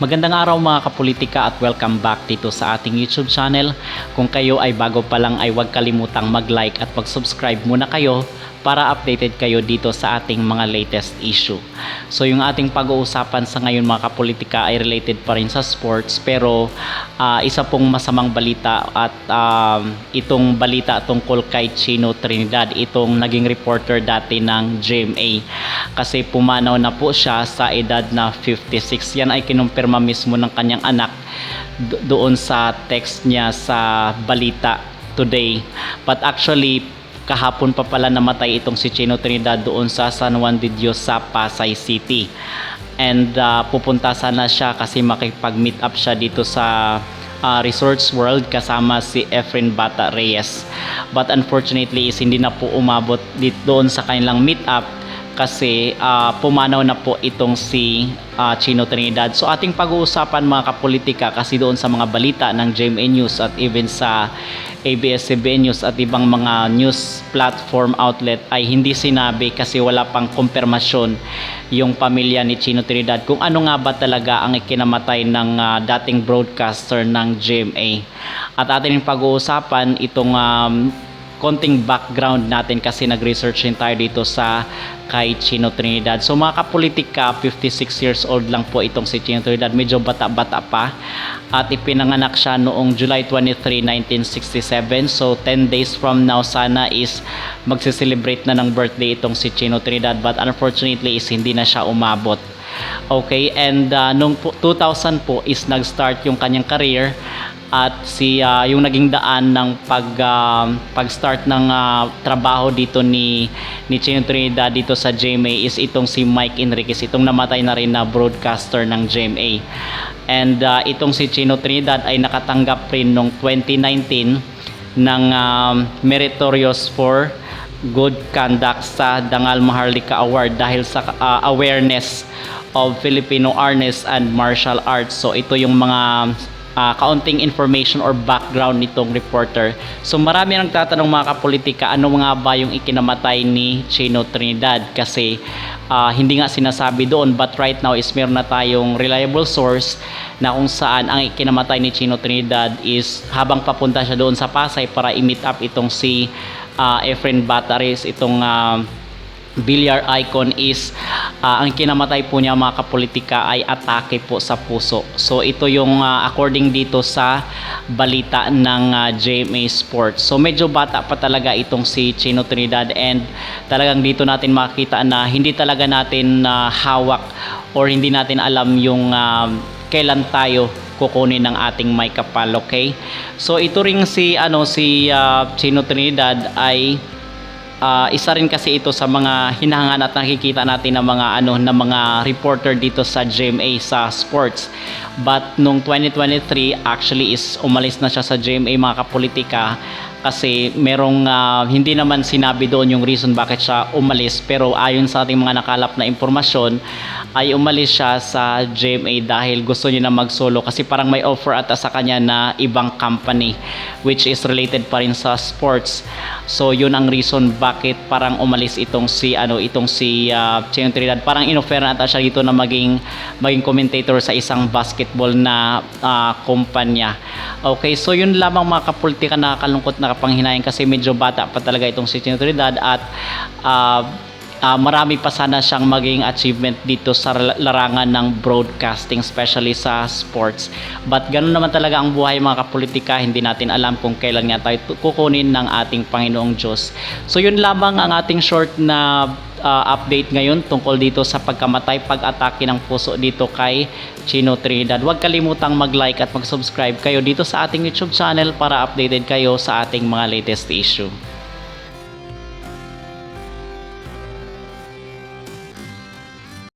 Magandang araw mga kapolitika at welcome back dito sa ating YouTube channel. Kung kayo ay bago pa lang ay huwag kalimutang mag-like at mag-subscribe muna kayo para updated kayo dito sa ating mga latest issue. So yung ating pag-uusapan sa ngayon mga kapolitika ay related pa rin sa sports pero ah, isa pong masamang balita at um, itong balita tungkol kay Chino Trinidad, itong naging reporter dati ng GMA kasi pumanaw na po siya sa edad na 56. Yan ay kinumpirma mismo ng kanyang anak do- doon sa text niya sa balita today. But actually, kahapon pa pala namatay itong si Chino Trinidad doon sa San Juan de Dios sa Pasay City. And uh, pupunta sana siya kasi makipag-meet up siya dito sa uh, Resorts World kasama si Efren Bata Reyes. But unfortunately is hindi na po umabot dito doon sa kanilang meet up kasi ah, pumanaw na po itong si ah, Chino Trinidad. So ating pag-uusapan mga kapolitika kasi doon sa mga balita ng GMA News at even sa ABS-CBN News at ibang mga news platform outlet ay hindi sinabi kasi wala pang kumpirmasyon yung pamilya ni Chino Trinidad kung ano nga ba talaga ang ikinamatay ng ah, dating broadcaster ng GMA. At ating pag-uusapan itong um, konting background natin kasi nag-research din tayo dito sa kay Chino Trinidad. So mga kapolitika, 56 years old lang po itong si Chino Trinidad. Medyo bata-bata pa. At ipinanganak siya noong July 23, 1967. So 10 days from now sana is magsiselebrate na ng birthday itong si Chino Trinidad. But unfortunately is hindi na siya umabot. Okay, and uh, po- 2000 po is nag-start yung kanyang career at si ah, yung naging daan ng pag ah, pag-start ng ah, trabaho dito ni ni Chino Trinidad dito sa GMA is itong si Mike Enriquez itong namatay na rin na broadcaster ng GMA and ah, itong si Chino Trinidad ay nakatanggap rin noong 2019 ng um, meritorious for good conduct sa Dangal Maharlika Award dahil sa ah, awareness of Filipino artists and martial arts. So ito yung mga ah, kaunting information or background nitong reporter. So marami nang tatanong mga kapolitika, ano nga ba yung ikinamatay ni Chino Trinidad? Kasi ah, hindi nga sinasabi doon but right now is meron na tayong reliable source na kung saan ang ikinamatay ni Chino Trinidad is habang papunta siya doon sa Pasay para i-meet up itong si ah, Efren Batares, itong ah, billiard icon is ah, ang kinamatay po niya mga kapolitika ay atake po sa puso. So ito yung ah, according dito sa balita ng ah, JMA Sports. So medyo bata pa talaga itong si Chino Trinidad and talagang dito natin makita na hindi talaga natin ah, hawak or hindi natin alam yung ah, kailan tayo kukunin ng ating may kapal, okay? So ito ring si ano si ah, Chino Trinidad ay Ah, isa rin kasi ito sa mga hinahangan at nakikita natin ng mga ano ng mga reporter dito sa GMA sa sports. But nung 2023 actually is umalis na siya sa GMA mga kapolitika kasi merong ah, hindi naman sinabi doon yung reason bakit siya umalis pero ayon sa ating mga nakalap na impormasyon ay umalis siya sa GMA dahil gusto niya na mag-solo kasi parang may offer ata sa kanya na ibang company which is related pa rin sa sports. So yun ang reason bakit parang umalis itong si ano itong si uh, Chino Trinidad. Parang inoffer ata siya dito na maging maging commentator sa isang basketball na ah, kumpanya. Okay, so yun lamang mga kapolitika na kalungkot na kapanghinayang kasi medyo bata pa talaga itong si Chino Trinidad at ah, Ah, marami pa sana siyang maging achievement dito sa la- larangan ng broadcasting, especially sa sports. But ganun naman talaga ang buhay mga kapolitika, hindi natin alam kung kailan nga tayo kukunin ng ating Panginoong Diyos. So yun lamang ang ating short na ah, update ngayon tungkol dito sa pagkamatay, pag-atake ng puso dito kay Chino Trinidad. Huwag kalimutang mag-like at mag-subscribe kayo dito sa ating YouTube channel para updated kayo sa ating mga latest issue.